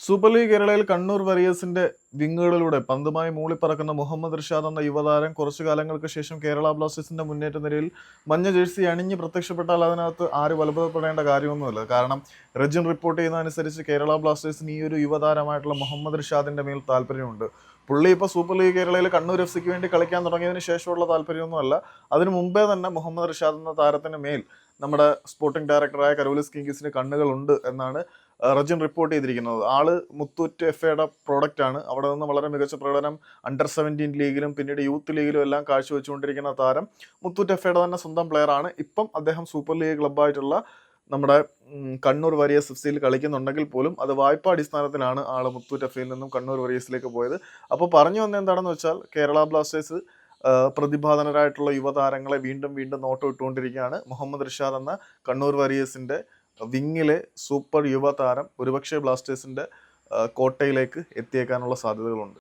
Super league കേരളയിൽ കണ്ണൂർ വരിയേഴ്സിന്റെ വിങ്ങുകളിലൂടെ പന്തുമായി മൂളിപ്പറക്കുന്ന മുഹമ്മദ് റിഷാദ് എന്ന യുവതാരം കുറച്ചു കാലങ്ങൾക്ക് ശേഷം കേരള ബ്ലാസ്റ്റേഴ്സിന്റെ മുന്നേറ്റ നിരയിൽ മഞ്ഞ ജേഴ്സി അണിഞ്ഞ് പ്രത്യക്ഷപ്പെട്ടാൽ അതിനകത്ത് ആര് അത്ഭുതപ്പെടേണ്ട കാര്യമൊന്നുമില്ല. കാരണം റെജിൻ റിപ്പോർട്ട് ചെയ്യുന്നതനുസരിച്ച് കേരള ബ്ലാസ്റ്റേഴ്സിന് ഈ ഒരു യുവതാരമായിട്ടുള്ള മുഹമ്മദ് റിഷാദിന്റെ മേൽ താല്പര്യമുണ്ട്. പുള്ളി ഇപ്പോൾ സൂപ്പർ ലീഗ് കേരളയിൽ കണ്ണൂർ എഫ് സിക്ക് വേണ്ടി കളിക്കാൻ തുടങ്ങിയതിന് ശേഷമുള്ള താല്പര്യമൊന്നുമല്ല. അതിനു മുമ്പേ തന്നെ മുഹമ്മദ് റിഷാദ് എന്ന താരത്തിന് മേൽ നമ്മുടെ സ്പോർട്ടിംഗ് ഡയറക്ടറായ കരോലിസ് കിങ്കിസിന് കണ്ണുകളുണ്ട് എന്നാണ് റജിൻ റിപ്പോർട്ട് ചെയ്തിരിക്കുന്നത്. ആൾ മുത്തൂറ്റ് എഫ് എയുടെ പ്രോഡക്റ്റ് ആണ്. അവിടെ നിന്ന് വളരെ മികച്ച പ്രകടനം അണ്ടർ സെവന്റീൻ ലീഗിലും പിന്നീട് യൂത്ത് ലീഗിലും എല്ലാം കാഴ്ചവെച്ചുകൊണ്ടിരിക്കുന്ന താരം മുത്തൂറ്റ് എഫയുടെ എയുടെ തന്നെ സ്വന്തം പ്ലെയറാണ് ഇപ്പം അദ്ദേഹം സൂപ്പർ ലീഗ് ക്ലബ്ബായിട്ടുള്ള നമ്മുടെ കണ്ണൂർ വരിയസ് എഫ് സിയിൽ കളിക്കുന്നുണ്ടെങ്കിൽ പോലും അത് വായ്പാ അടിസ്ഥാനത്തിലാണ് ആൾ മുത്തൂറ്റ് എഫ് നിന്നും കണ്ണൂർ വരിയസിലേക്ക് പോയത്. അപ്പോൾ പറഞ്ഞു വന്ന എന്താണെന്ന് വെച്ചാൽ കേരള ബ്ലാസ്റ്റേഴ്സ് പ്രതിഭാധനരായിട്ടുള്ള യുവതാരങ്ങളെ വീണ്ടും വീണ്ടും നോട്ടം ഇട്ടുകൊണ്ടിരിക്കുകയാണ് മുഹമ്മദ് റിഷാദ് എന്ന കണ്ണൂർ വരിയസിന്റെ വിങ്ങിലെ സൂപ്പർ യുവതാരം ഒരുപക്ഷെ ബ്ലാസ്റ്റേഴ്സിന്റെ ആ, കോട്ടയിലേക്ക് എത്തിയേക്കാനുള്ള സാധ്യതകളുണ്ട്.